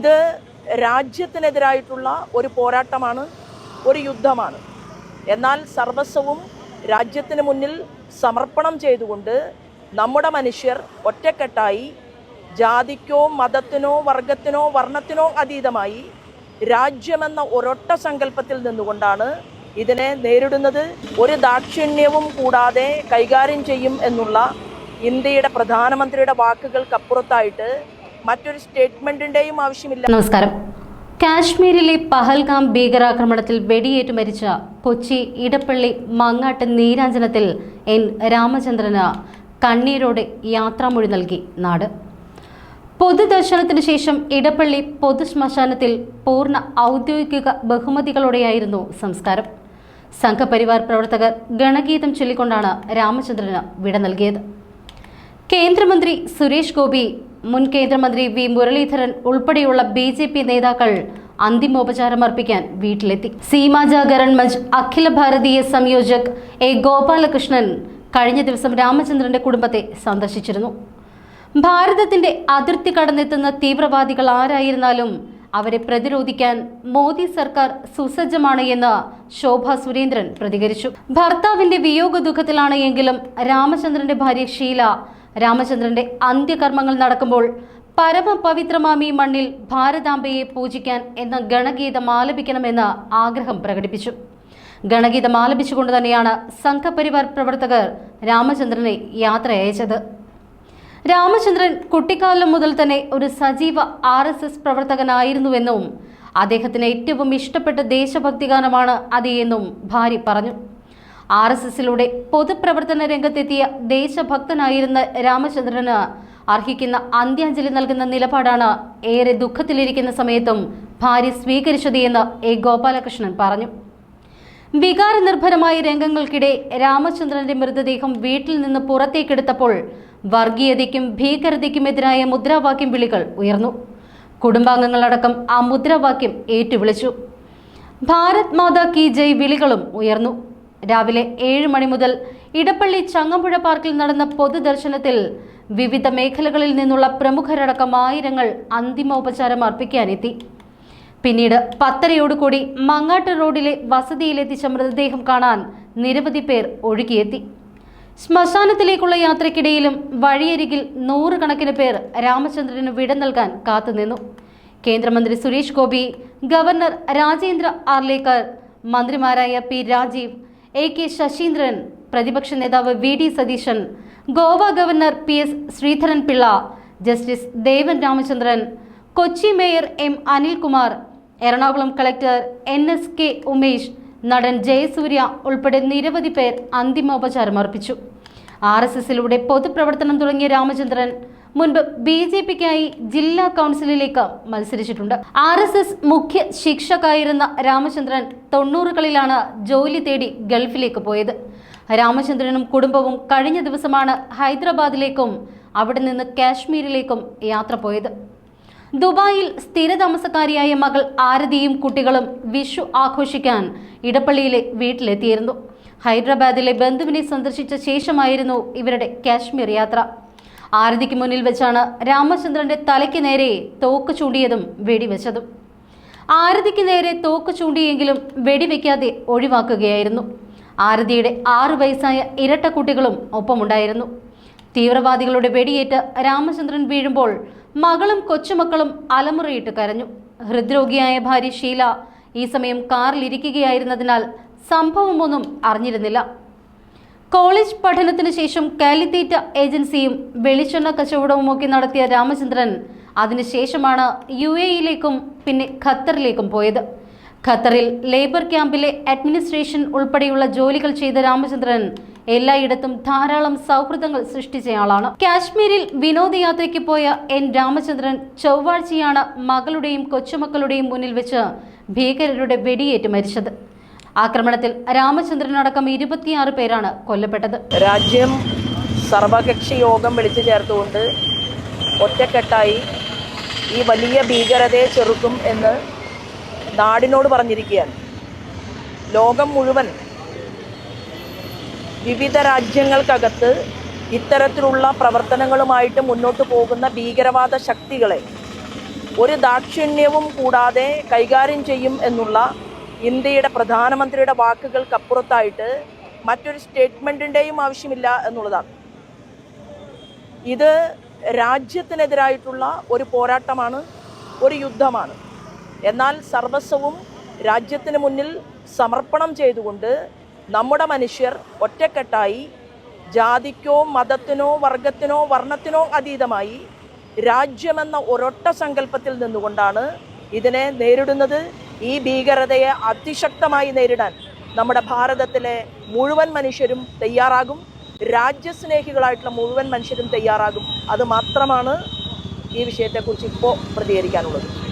ഇത് രാജ്യത്തിനെതിരായിട്ടുള്ള ഒരു പോരാട്ടമാണ് ഒരു യുദ്ധമാണ്. എന്നാൽ സർവസ്വവും രാജ്യത്തിന് മുന്നിൽ സമർപ്പണം ചെയ്തുകൊണ്ട് നമ്മുടെ മനുഷ്യർ ഒറ്റക്കെട്ടായി ജാതിക്കോ മതത്തിനോ വർഗത്തിനോ വർണത്തിനോ അതീതമായി രാജ്യമെന്ന ഒരൊറ്റ സങ്കല്പത്തിൽ നിന്നുകൊണ്ടാണ് ഇതിനെ നേരിടുന്നത്. ഒരു ദാക്ഷിണ്യവും കൂടാതെ കൈകാര്യം ചെയ്യും എന്നുള്ള ഇന്ത്യയുടെ പ്രധാനമന്ത്രിയുടെ വാക്കുകൾക്കപ്പുറത്തായിട്ട് മറ്റൊരു സ്റ്റേറ്റ്മെന്റിന്റെയും ആവശ്യമില്ല. നമസ്കാരം. കാശ്മീരിലെ പഹൽഗാം ഭീകരാക്രമണത്തിൽ വെടിയേറ്റു മരിച്ച കൊച്ചി ഇടപ്പള്ളി മങ്ങാട്ട് നീരാഞ്ജനത്തിൽ എൻ. രാമചന്ദ്രന് കണ്ണീരോടെ യാത്രാമൊഴി നൽകി നാട്. പൊതുദർശനത്തിന് ശേഷം ഇടപ്പള്ളി പൊതുശ്മശാനത്തിൽ പൂർണ ഔദ്യോഗിക ബഹുമതികളോടെയായിരുന്നു സംസ്കാരം. സംഘപരിവാർ പ്രവർത്തകർ ഗണഗീതം ചൊല്ലിക്കൊണ്ടാണ് രാമചന്ദ്രന് വിട നൽകിയത്. കേന്ദ്രമന്ത്രി സുരേഷ് ഗോപി മുൻ കേന്ദ്രമന്ത്രി വി മുരളീധരൻ ഉൾപ്പെടെയുള്ള ബി ജെ പി നേതാക്കൾ അന്തിമോപചാരം അർപ്പിക്കാൻ വീട്ടിലെത്തി. Seema Jagaran Munch Akhila Bharatiya സംയോജക് A Gopalakrishnan കഴിഞ്ഞ ദിവസം രാമചന്ദ്രന്റെ കുടുംബത്തെ സന്ദർശിച്ചിരുന്നു. ഭാരതത്തിന്റെ അതിർത്തി കടന്നെത്തുന്ന തീവ്രവാദികൾ ആരായിരുന്നാലും അവരെ പ്രതിരോധിക്കാൻ മോദി സർക്കാർ സുസജ്ജമാണ് എന്ന് ശോഭ സുരേന്ദ്രൻ പ്രതികരിച്ചു. ഭർത്താവിന്റെ വിയോഗ ദുഃഖത്തിലാണ് എങ്കിലും രാമചന്ദ്രന്റെ ഭാര്യ ഷീല രാമചന്ദ്രന്റെ അന്ത്യകർമ്മങ്ങൾ നടക്കുമ്പോൾ പരമപവിത്രമാമി മണ്ണിൽ ഭാരതാംബയെ പൂജിക്കാൻ എന്ന ഗണഗീതം ആലപിക്കണമെന്ന് ആഗ്രഹം പ്രകടിപ്പിച്ചു. ഗണഗീതം ആലപിച്ചുകൊണ്ട് തന്നെയാണ് സംഘപരിവാർ പ്രവർത്തകർ രാമചന്ദ്രനെ യാത്ര അയച്ചത്. രാമചന്ദ്രൻ കുട്ടിക്കാലം മുതൽ തന്നെ ഒരു സജീവ ആർ എസ് എസ് പ്രവർത്തകനായിരുന്നുവെന്നും അദ്ദേഹത്തിന് ഏറ്റവും ഇഷ്ടപ്പെട്ട ദേശഭക്തി ഗാനമാണ് അത് എന്നും ഭാര്യ പറഞ്ഞു. ആർ എസ് എസിലൂടെ പൊതുപ്രവർത്തന രംഗത്തെത്തിയ ദേശഭക്തനായിരുന്ന രാമചന്ദ്രന് അർഹിക്കുന്ന അന്ത്യാഞ്ജലി നൽകുന്ന നിലപാടാണ് ഏറെ ദുഃഖത്തിലിരിക്കുന്ന സമയത്തും ഭാര്യ സ്വീകരിച്ചത് എന്ന് എ. ഗോപാലകൃഷ്ണൻ പറഞ്ഞു. വികാരനിർഭരമായ രംഗങ്ങൾക്കിടെ രാമചന്ദ്രന്റെ മൃതദേഹം വീട്ടിൽ നിന്ന് പുറത്തേക്കെടുത്തപ്പോൾ വർഗീയതയ്ക്കും ഭീകരതയ്ക്കുമെതിരായ മുദ്രാവാക്യം വിളികൾ ഉയർന്നു. കുടുംബാംഗങ്ങളടക്കം ആ മുദ്രാവാക്യം ഏറ്റുവിളിച്ചു. ഭാരത് മാതാ കി ജയ് വിളികളും ഉയർന്നു. രാവിലെ ഏഴ് മണി മുതൽ ഇടപ്പള്ളി ചങ്ങമ്പുഴ പാർക്കിൽ നടന്ന പൊതുദർശനത്തിൽ വിവിധ മേഖലകളിൽ നിന്നുള്ള പ്രമുഖരടക്കം ആയിരങ്ങൾ അന്തിമോപചാരം അർപ്പിക്കാനെത്തി. പിന്നീട് പത്തരയോടുകൂടി മങ്ങാട്ട് റോഡിലെ വസതിയിലെത്തിച്ച മൃതദേഹം കാണാൻ നിരവധി പേർ ഒഴുകിയെത്തി. ശ്മശാനത്തിലേക്കുള്ള യാത്രയ്ക്കിടയിലും വഴിയരികിൽ നൂറുകണക്കിന് പേർ രാമചന്ദ്രന് വിട നൽകാൻ കാത്തുനിന്നു. കേന്ദ്രമന്ത്രി സുരേഷ് ഗോപി ഗവർണർ രാജേന്ദ്ര ആർലേക്കർ മന്ത്രിമാരായ P Rajeev A K Saseendran പ്രതിപക്ഷ നേതാവ് V D Satheesan Goa governor P S Sreedharan Pillai justice Devan Ramachandran Kochi mayor M Anilkumar Ernakulam collector N S K Umesh നടൻ ജയസൂര്യ ഉൾപ്പെടെ നിരവധി പേർ അന്തിമോപചാരം അർപ്പിച്ചു ആർ എസ് എസിലൂടെ പൊതുപ്രവർത്തനം തുടങ്ങിയ രാമചന്ദ്രൻ മുൻപ് ബി ജെ പിക്കായി ജില്ലാ കൗൺസിലിലേക്ക് മത്സരിച്ചിട്ടുണ്ട്. ആർ എസ് എസ് മുഖ്യ ശിക്ഷകായിരുന്ന രാമചന്ദ്രൻ തൊണ്ണൂറുകളിലാണ് ജോലി തേടി ഗൾഫിലേക്ക് പോയത്. രാമചന്ദ്രനും കുടുംബവും കഴിഞ്ഞ ദിവസമാണ് ഹൈദരാബാദിലേക്കും അവിടെ നിന്ന് കാശ്മീരിലേക്കും യാത്ര പോയത്. ദുബായിൽ സ്ഥിര താമസക്കാരിയായ മകൾ ആരതിയും കുട്ടികളും വിഷു ആഘോഷിക്കാൻ ഇടപ്പള്ളിയിലെ വീട്ടിലെത്തിയിരുന്നു. ഹൈദരാബാദിലെ ബന്ധുവിനെ സന്ദർശിച്ച ശേഷമായിരുന്നു ഇവരുടെ കാശ്മീർ യാത്ര. ആരതിക്ക് മുന്നിൽ വെച്ചാണ് രാമചന്ദ്രന്റെ തലയ്ക്ക് നേരെ തോക്ക് ചൂണ്ടിയതും വെടിവെച്ചതും. ആരതിക്ക് നേരെ തോക്ക് ചൂണ്ടിയെങ്കിലും വെടിവെക്കാതെ ഒഴിവാക്കുകയായിരുന്നു. ആരതിയുടെ ആറു വയസ്സായ ഇരട്ടക്കുട്ടികളും ഒപ്പമുണ്ടായിരുന്നു. തീവ്രവാദികളുടെ വെടിയേറ്റ് രാമചന്ദ്രൻ വീഴുമ്പോൾ മകളും കൊച്ചുമക്കളും അലമുറയിട്ട് കരഞ്ഞു. ഹൃദ്രോഗിയായ ഭാര്യ ഷീല ഈ സമയം കാറിലിരിക്കുകയായിരുന്നതിനാൽ സംഭവമൊന്നും അറിഞ്ഞിരുന്നില്ല. കോളേജ് പഠനത്തിന് ശേഷം കാലിത്തീറ്റ ഏജൻസിയും വെളിച്ചെണ്ണ കച്ചവടവുമൊക്കെ നടത്തിയ രാമചന്ദ്രൻ അതിനുശേഷമാണ് യു എയിലേക്കും പിന്നെ ഖത്തറിലേക്കും പോയത്. ഖത്തറിൽ ലേബർ ക്യാമ്പിലെ അഡ്മിനിസ്ട്രേഷൻ ഉൾപ്പെടെയുള്ള ജോലികൾ ചെയ്ത രാമചന്ദ്രൻ എല്ലായിടത്തും ധാരാളം സൗഹൃദങ്ങൾ സൃഷ്ടിച്ചയാളാണ്. കാശ്മീരിൽ വിനോദയാത്രയ്ക്ക് പോയ എൻ രാമചന്ദ്രൻ ചൊവ്വാഴ്ചയാണ് മകളുടെയും കൊച്ചുമക്കളുടെയും മുന്നിൽ വെച്ച് ഭീകരരുടെ വെടിയേറ്റ് മരിച്ചത്. ആക്രമണത്തിൽ രാമചന്ദ്രനടക്കം ഇരുപത്തിയാറ് പേരാണ് കൊല്ലപ്പെട്ടത്. രാജ്യം സർവകക്ഷി യോഗം വിളിച്ചു ചേർത്തുകൊണ്ട് ഒറ്റക്കെട്ടായി ഈ വലിയ ഭീകരതയെ ചെറുക്കും എന്ന് നാടിനോട് പറഞ്ഞിരിക്കുകയാണ്. ലോകം മുഴുവൻ വിവിധ രാജ്യങ്ങൾക്കകത്ത് ഇത്തരത്തിലുള്ള പ്രവർത്തനങ്ങളുമായിട്ട് മുന്നോട്ട് പോകുന്ന ഭീകരവാദ ശക്തികളെ ഒരു ദാക്ഷിണ്യവും കൂടാതെ കൈകാര്യം ചെയ്യും എന്നുള്ള ഇന്ത്യയുടെ പ്രധാനമന്ത്രിയുടെ വാക്കുകൾക്കപ്പുറത്തായിട്ട് മറ്റൊരു സ്റ്റേറ്റ്മെന്റിന്റെയും ആവശ്യമില്ല എന്നുള്ളതാണ്. ഇത് രാജ്യത്തിനെതിരായിട്ടുള്ള ഒരു പോരാട്ടമാണ് ഒരു യുദ്ധമാണ്. എന്നാൽ സർവസ്വവും രാജ്യത്തിന് മുന്നിൽ സമർപ്പണം ചെയ്തുകൊണ്ട് നമ്മുടെ മനുഷ്യർ ഒറ്റക്കെട്ടായി ജാതിക്കോ മതത്തിനോ വർഗത്തിനോ വർണത്തിനോ അതീതമായി രാജ്യമെന്ന ഒരൊട്ട സങ്കല്പത്തിൽ നിന്നുകൊണ്ടാണ് ഇതിനെ നേരിടുന്നത്. ഈ ഭീകരതയെ അതിശക്തമായി നേരിടാൻ നമ്മുടെ ഭാരതത്തിലെ മുഴുവൻ മനുഷ്യരും തയ്യാറാകും. രാജ്യസ്നേഹികളായിട്ടുള്ള മുഴുവൻ മനുഷ്യരും തയ്യാറാകും. അത് മാത്രമാണ് ഈ വിഷയത്തെക്കുറിച്ച് ഇപ്പോൾ പ്രതികരിക്കാനുള്ളത്.